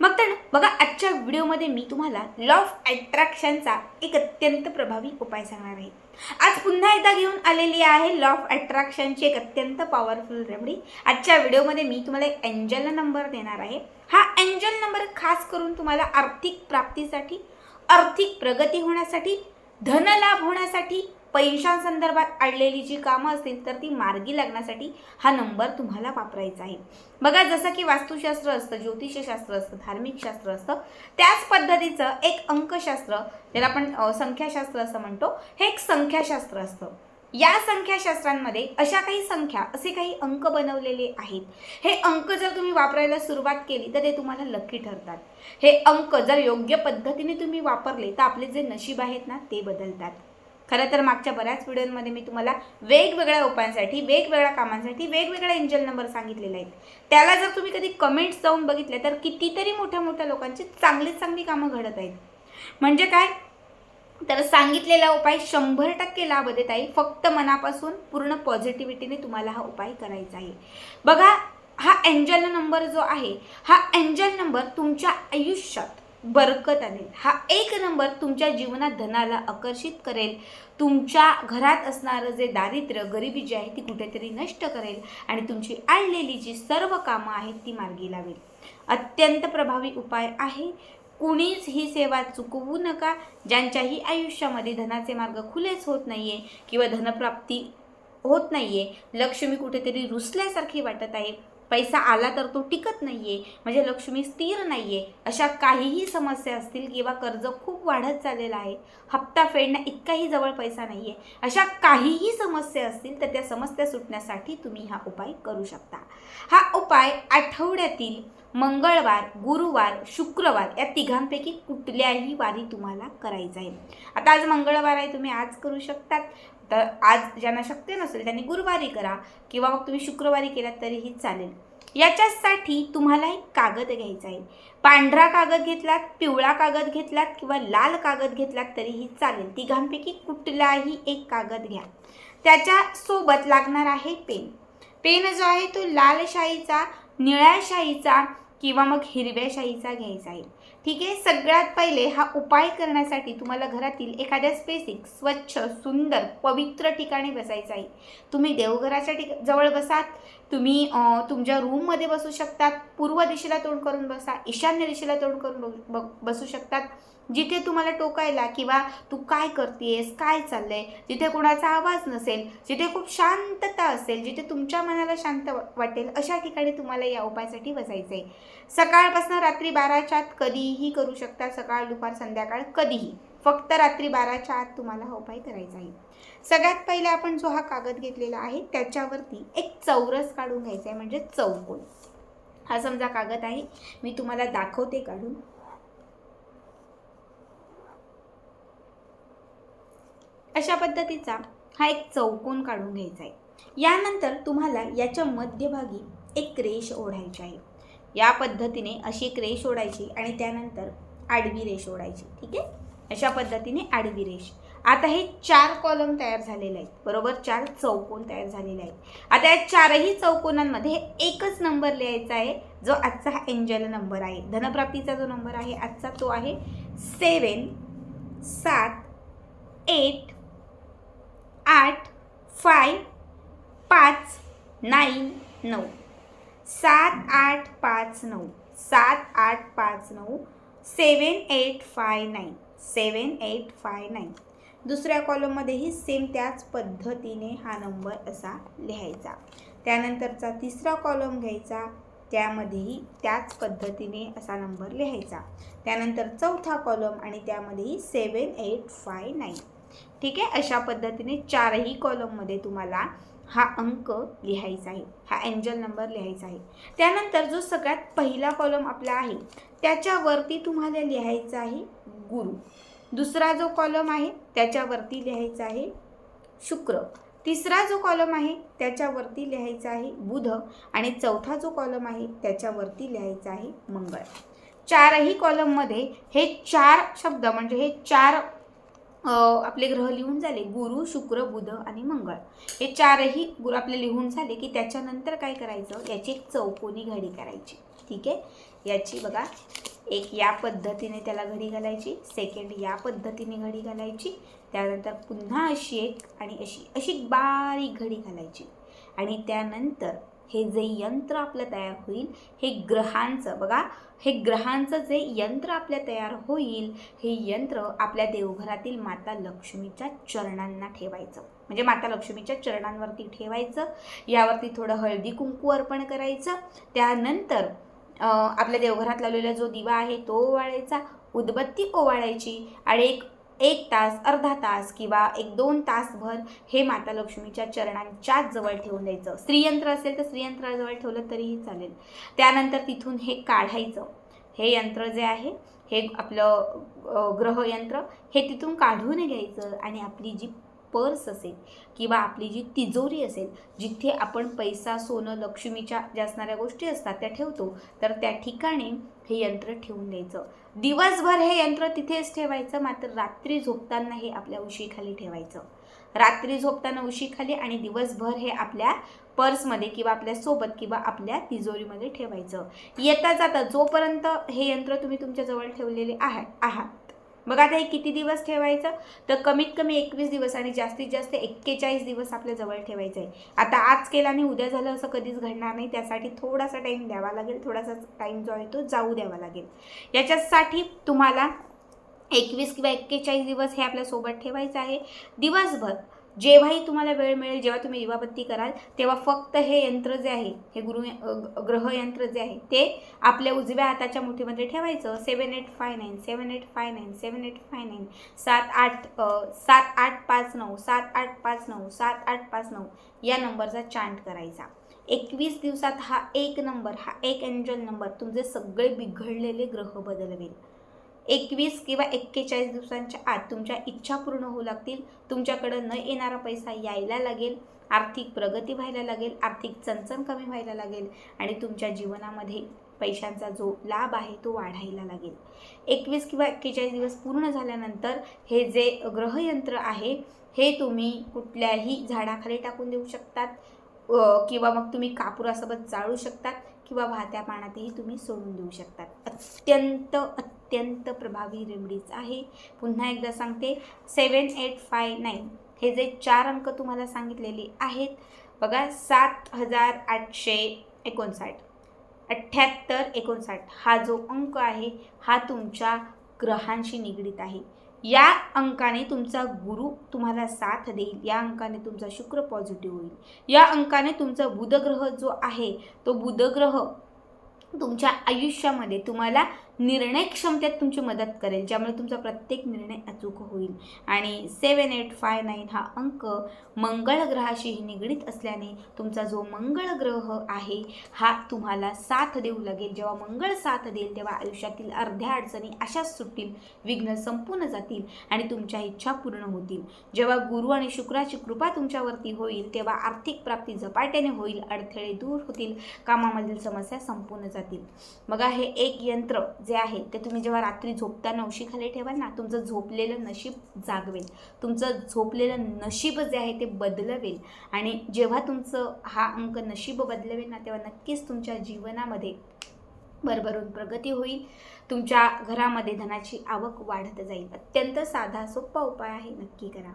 मग तर बघा आजच्या व्हिडिओमध्ये मी तुम्हाला लॉ ऑफ अट्रॅक्शनचा एक अत्यंत प्रभावी उपाय सांगणार आहे. आज पुन्हा एकदा घेऊन आलेली आहे लॉ ऑफ अट्रॅक्शनची एक अत्यंत पॉवरफुल रेमडी आजच्या व्हिडिओमध्ये मी तुम्हाला एक एंजल नंबर देणार आहे. हा एंजल नंबर खास करून तुम्हाला आर्थिक प्राप्तीसाठी आर्थिक प्रगती होण्यासाठी धनलाभ होण्यासाठी पैशांसंदर्भात अडलेली जी कामं असतील तर ती मार्गी लागण्यासाठी हा नंबर तुम्हाला वापरायचा आहे. बघा जसं की वास्तुशास्त्र असतं ज्योतिषशास्त्र असतं धार्मिक शास्त्र असतं त्याच पद्धतीचं एक अंकशास्त्र ज्याला आपण संख्याशास्त्र असं म्हणतो हे एक संख्याशास्त्र असतं. या संख्याशास्त्रांमध्ये अशा काही संख्या असे काही अंक बनवलेले आहेत. हे अंक जर तुम्ही वापरायला सुरुवात केली तर ते तुम्हाला लकी ठरतात. हे अंक जर योग्य पद्धतीने तुम्ही वापरले तर आपले जे नशीब आहेत ना ते बदलतात. खरं तर मागच्या बऱ्याच व्हिडिओमध्ये मी तुम्हाला वेगवेगळ्या उपायांसाठी वेगवेगळ्या कामांसाठी वेगवेगळ्या एंजल नंबर सांगितलेले आहेत. त्याला जर तुम्ही कधी कमेंट्स जाऊन बघितले तर कितीतरी मोठ्या मोठ्या लोकांची चांगली चांगली कामं घडत आहेत. म्हणजे काय? तर सांगितलेला उपाय शंभर टक्के लाभ देत आहे. फक्त मनापासून पूर्ण पॉझिटिव्हिटीने तुम्हाला हा उपाय करायचा आहे. बघा हा एंजल नंबर जो आहे हा एंजल नंबर तुमच्या आयुष्यात बरकत आणेल. हा एक नंबर तुमच्या जीवनात धनाला आकर्षित करेल. तुमच्या घरात असणारं जे दारिद्र्य गरिबी जी आहे ती कुठेतरी नष्ट करेल आणि तुमची आळलेली जी सर्व कामं आहेत ती मार्गी लावेल. अत्यंत प्रभावी उपाय आहे. कुणीच ही सेवा चुकवू नका. ज्यांच्याही आयुष्यामध्ये धनाचे मार्ग खुलेच होत नाही आहे किंवा धनप्राप्ती होत नाही आहे लक्ष्मी कुठेतरी रुसल्यासारखी वाटत आहे. पैसा आला तर तो टिकत नाही आहे म्हणजे लक्ष्मी स्थिर नाही आहे अशा काहीही समस्या असतील किंवा कर्ज खूप वाढत चाललेलं आहे हप्ता फेडण्या इतकाही जवळ पैसा नाही आहे अशा काहीही समस्या असतील तर त्या समस्या सुटण्यासाठी तुम्ही हा उपाय करू शकता. हा उपाय आठवड्यातील मंगळवार गुरुवार शुक्रवार या तिघांपैकी कुठल्याही वारी तुम्हाला करायचं आहे. आता आज मंगळवार आहे तुम्ही आज करू शकतात. तर आज ज्यांना शक्य नसेल त्यांनी गुरुवारी करा किंवा मग तुम्ही शुक्रवारी केलात तरीही चालेल. याच्यासाठी तुम्हाला एक कागद घ्यायचा आहे. पांढरा कागद घेतलात पिवळा कागद घेतलात किंवा लाल कागद घेतलात तरीही चालेल. तिघांपैकी कुठलाही एक कागद घ्या. त्याच्यासोबत लागणार आहे पेन. पेन जो आहे तो लाल शाईचा निळ्या शाईचा किंवा मग हिरव्या शाईचा घ्यायचा आहे. ठीक आहे? सगळ्यात पहिले हा उपाय करण्यासाठी तुम्हाला घरातील एखाद्या स्पेसिक स्वच्छ सुंदर पवित्र ठिकाणी बसायचं आहे. तुम्ही देवघराच्या ठिक जवळ बसात. तुम्ही तुमच्या रूममध्ये बसू शकतात. पूर्व दिशेला तोंड करून बसा. ईशान्य दिशेला तोंड करून बघ- बसू शकतात. जिथे तुम्हाला टोकायला किंवा तू काय करतेस काय चाललंय जिथे कोणाचा आवाज नसेल जिथे खूप शांतता असेल जिथे तुमच्या मनाला शांत वाटेल अशा ठिकाणी तुम्हाला या उपायासाठी बसायचं आहे सकाळपासून रात्री बाराच्या आत कधीही करू शकता. सकाळ दुपार संध्याकाळ कधीही. फक्त रात्री बाराच्या आत तुम्हाला हा उपाय करायचा आहे. सगळ्यात पहिले आपण जो हा कागद घेतलेला आहे त्याच्यावरती एक चौरस काढून घ्यायचा आहे म्हणजे चौकोन. हा समजा कागद आहे मी तुम्हाला दाखवते काढून. अशा पद्धतीचा हा एक चौकोन काढून घ्यायचा आहे. यानंतर तुम्हाला याच्या मध्यभागी एक रेष ओढायची आहे. या पद्धतीने अशी एक रेष ओढायची आणि त्यानंतर आडवी रेष ओढायची ठीक आहे? अशा पद्धतीने आडवी रेष. आता हे चार कॉलम तयार झालेले आहेत. बरोबर? चार चौकोन तयार झालेले आहेत. आता या चारही चौकोनांमध्ये एकच नंबर लिहायचा आहे जो आजचा हा एंजल नंबर आहे. धनप्राप्तीचा जो नंबर आहे आजचा तो आहे सेवन सात एट आठ फाय पाच नाईन नऊ. सात आठ पाच नऊ. सात आठ पाच नऊ. Seven eight five nine seven eight five nine. दुसऱ्या कॉलममध्येही सेम त्याच पद्धतीने हा नंबर असा लिहायचा. त्यानंतरचा तिसरा कॉलम घ्यायचा त्यामध्येही त्याच पद्धतीने असा नंबर लिहायचा. त्यानंतर चौथा कॉलम आणि त्यामध्येही सेवन एट फाय नाईन. ठीक आहे? अशा पद्धतीने चारही कॉलममध्ये तुम्हाला हा अंक लिहायचा आहे. हा एंजल नंबर लिहायचा आहे. त्यानंतर जो सगळ्यात पहिला कॉलम आपला आहे त्याच्यावरती तुम्हाला लिहायचा आहे गुरु. दुसरा जो कॉलम आहे त्याच्यावरती लिहायचा आहे शुक्र. तिसरा जो कॉलम आहे त्याच्यावरती लिहायचा आहे बुध. आणि चौथा जो कॉलम आहे त्याच्यावरती लिहायचा आहे मंगळ. चारही कॉलममध्ये हे चार शब्द म्हणजे हे चार आपले ग्रह लिहून झाले गुरु शुक्र बुध आणि मंगळ. हे चारही गुरु आपले लिहून झाले की त्याच्यानंतर काय करायचं? याची एक चौकोनी घडी करायची. ठीक आहे? याची बघा एक या पद्धतीने त्याला घडी घालायची सेकंड या पद्धतीने घडी घालायची त्यानंतर पुन्हा अशी एक आणि अशी अशी एक बारीक घडी घालायची. आणि त्यानंतर हे जे यंत्र आपलं तयार होईल हे ग्रहांचं बघा हे ग्रहांचं जे यंत्र आपल्या तयार होईल हे यंत्र आपल्या देवघरातील माता लक्ष्मीच्या चरणांना ठेवायचं. म्हणजे माता लक्ष्मीच्या चरणांवरती ठेवायचं यावरती थोडं हळदी कुंकू अर्पण करायचं त्यानंतर आपल्या देवघरात लावलेला जो दिवा आहे तो ओवाळायचा उदबत्ती ओवाळायची आणि एक एक तास अर्धा तास किंवा एक दोन तासभर हे माता लक्ष्मीच्या चरणांच्याच जवळ ठेवून द्यायचं. स्त्रीयंत्र असेल तर स्त्रीयंत्राजवळ ठेवलं तरीही चालेल. त्यानंतर तिथून हे काढायचं. हे यंत्र जे आहे हे आपलं ग्रहयंत्र हे तिथून काढून घ्यायचं आणि आपली जी पर्स असेल किंवा आपली जी तिजोरी असेल जिथे आपण पैसा सोनं लक्ष्मीच्या ज्या असणाऱ्या गोष्टी असतात त्या ठेवतो तर त्या ठिकाणी हे यंत्र ठेवून द्यायचं. दिवसभर हे यंत्र तिथेच ठेवायचं मात्र रात्री झोपताना हे आपल्या उशीखाली ठेवायचं. रात्री झोपताना उशीखाली आणि दिवसभर हे आपल्या पर्समध्ये किंवा आपल्यासोबत किंवा आपल्या तिजोरीमध्ये ठेवायचं. येता जाता जोपर्यंत हे यंत्र तुम्ही तुमच्याजवळ ठेवलेले आहात आहात बघा आता हे किती दिवस ठेवायचं? तर कमीत कमी एकवीस दिवस आणि जास्तीत जास्त एक्केचाळीस दिवस आपल्या जवळ ठेवायचं आहे. आता आज केलं आणि उद्या झालं असं कधीच घडणार नाही. त्यासाठी थोडासा टाईम द्यावा लागेल. थोडासा टाईम जो आहे तो जाऊ द्यावा लागेल. याच्यासाठी तुम्हाला एकवीस किंवा एक्केचाळीस दिवस हे आपल्यासोबत ठेवायचं आहे. दिवसभर जेव्हाही तुम्हाला वेळ मिळेल जेव्हा तुम्ही दिवाबत्ती कराल तेव्हा फक्त हे यंत्र जे आहे हे गुरु ग्रह ग्रहयंत्र जे आहे ते आपल्या उजव्या हाताच्या मुठीमध्ये ठेवायचं. Seven eight five nine seven eight five nine seven eight five nine सात आठ सात आठ पाच नऊ सात आठ पाच नऊ सात आठ पाच नऊ या नंबरचा चांट करायचा. एकवीस दिवसात हा एक नंबर हा एक एंजल नंबर तुमचे सगळे बिघडलेले ग्रह बदलवेल. एकवीस किंवा एक्केचाळीस दिवसांच्या आत तुमच्या इच्छा पूर्ण होऊ लागतील. तुमच्याकडं न येणारा पैसा यायला लागेल. आर्थिक प्रगती व्हायला लागेल. आर्थिक चणचण कमी व्हायला लागेल. आणि तुमच्या जीवनामध्ये पैशांचा जो लाभ आहे तो वाढायला लागेल. एकवीस किंवा एक्केचाळीस दिवस पूर्ण झाल्यानंतर हे जे ग्रहयंत्र आहे हे तुम्ही कुठल्याही झाडाखाली टाकून देऊ शकतात. किंवा मग तुम्ही कापुरासोबत जाळू शकतात. किंवा वाहत्या पाण्यातही तुम्ही सोडून देऊ शकतात. अत्यंत अत्यंत प्रभावी रेमडीज आहे. पुन्हा एकदा सांगते सेवन एट फाय नाईन हे जे चार अंक तुम्हाला सांगितलेले आहेत बघा सात हजार आठशे एकोणसाठ. अठ्ठ्याहत्तर एकोणसाठ हा जो अंक आहे हा तुमच्या ग्रहांशी निगडीत आहे. या अंकाने तुमचा गुरु तुम्हाला साथ देईल या अंकाने तुमचा शुक्र पॉझिटिव्ह होईल. या अंकाने तुमचा बुधग्रह जो आहे तो बुधग्रह तुमच्या आयुष्यामध्ये तुम्हाला निर्णय क्षमतेत तुमची मदत करेल ज्यामुळे तुमचा प्रत्येक निर्णय अचूक होईल. आणि सेवन एट फाय नाईन हा अंक मंगळ ग्रहाशीही निगडीत असल्याने तुमचा जो मंगळ ग्रह आहे हा तुम्हाला साथ देऊ लागेल. जेव्हा मंगळ साथ देईल तेव्हा आयुष्यातील अर्ध्या अडचणी अशाच सुटतील विघ्न संपूर्ण जातील आणि तुमच्या इच्छा पूर्ण होतील. जेव्हा गुरु आणि शुक्राची कृपा तुमच्यावरती होईल तेव्हा आर्थिक प्राप्ती झपाट्याने होईल अडथळे दूर होतील कामामधील समस्या संपूर्ण जातील. बघा हे एक यंत्र जे आहे ते तुम्ही जेव्हा रात्री झोपताना उशीखाली ठेवाल ना तुमचं झोपलेलं नशीब जागवेल. तुमचं झोपलेलं नशीब जे आहे ते बदलवेल. आणि जेव्हा तुमचं हा अंक नशीब बदलवेल ना तेव्हा नक्कीच तुमच्या जीवनामध्ये भरभरून प्रगती होईल. तुमच्या घरामध्ये धनाची आवक वाढत जाईल. अत्यंत साधा सोपा उपाय आहे. नक्की करा.